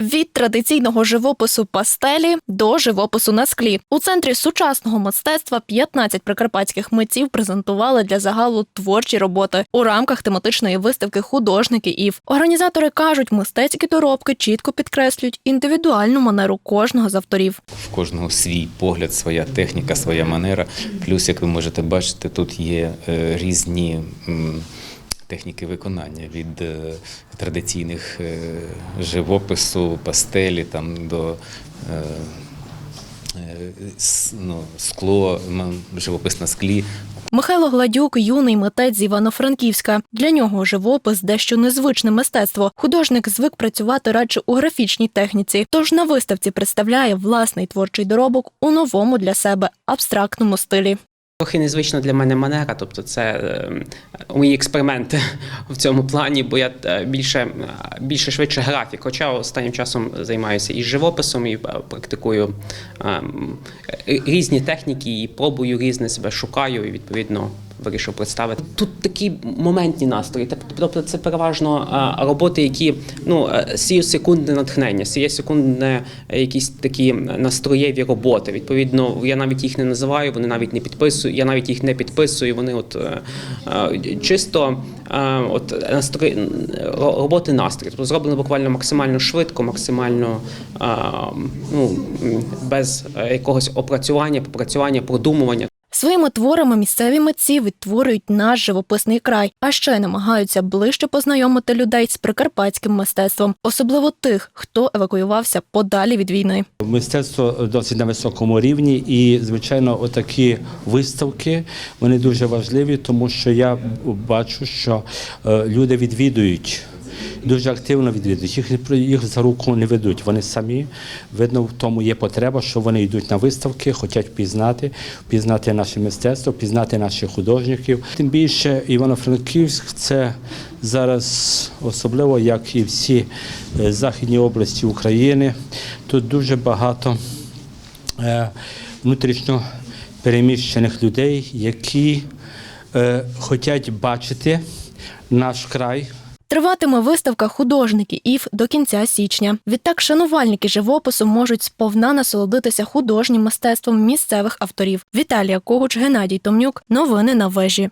від традиційного живопису пастелі до живопису на склі. У центрі сучасного мистецтва 15 прикарпатських митців презентували для загалу творчі роботи у рамках тематичної виставки художники ІВ. Організатори кажуть, мистецькі доробки чітко підкреслюють індивідуальну манеру кожного з авторів. В кожного свій погляд, своя техніка, своя манера. Плюс, як ви можете бачити, тут є е, різні техніки виконання від е, традиційних е, живопису, пастелі там до е, ну, скло, живопис на склі, Михайло Гладюк юний митець з Івано-Франківська. Для нього живопис дещо незвичне мистецтво. Художник звик працювати радше у графічній техніці. Тож на виставці представляє власний творчий доробок у новому для себе абстрактному стилі. Трохи незвична для мене манера, тобто це е, мої експерименти в цьому плані, бо я е, більше, е, більше швидше графік. Хоча останнім часом займаюся і живописом, і практикую е, е, різні техніки, і пробую різне себе шукаю, і відповідно вирішив представити. Тут такі моментні настрої. Тоб- Тобто це переважно е, роботи, які ну, е, сіють секундне натхнення, сіє секундне е, якісь такі настроєві роботи. Відповідно, я навіть їх не називаю, вони навіть не підписую, я навіть їх не підписую. Вони от чисто от настрої роботи настрій. Тобто зроблено буквально максимально швидко, максимально ну, без якогось опрацювання, попрацювання, продумування. Своїми творами місцеві митці відтворюють наш живописний край, а ще намагаються ближче познайомити людей з прикарпатським мистецтвом, особливо тих, хто евакуювався подалі від війни. Мистецтво досить на високому рівні, і звичайно, отакі виставки вони дуже важливі, тому що я бачу, що е, люди відвідують. Дуже активно відвідують. Їх, їх за руку не ведуть. Вони самі видно, в тому є потреба, що вони йдуть на виставки, хочуть пізнати, пізнати наше мистецтво, пізнати наших художників. Тим більше Івано-Франківськ це зараз особливо, як і всі е, західні області України. Тут дуже багато е, внутрішньо переміщених людей, які е, хочуть бачити наш край. Триватиме виставка художники ІФ до кінця січня. Відтак шанувальники живопису можуть сповна насолодитися художнім мистецтвом місцевих авторів. Віталія Когуч, Геннадій Томнюк. Новини на вежі.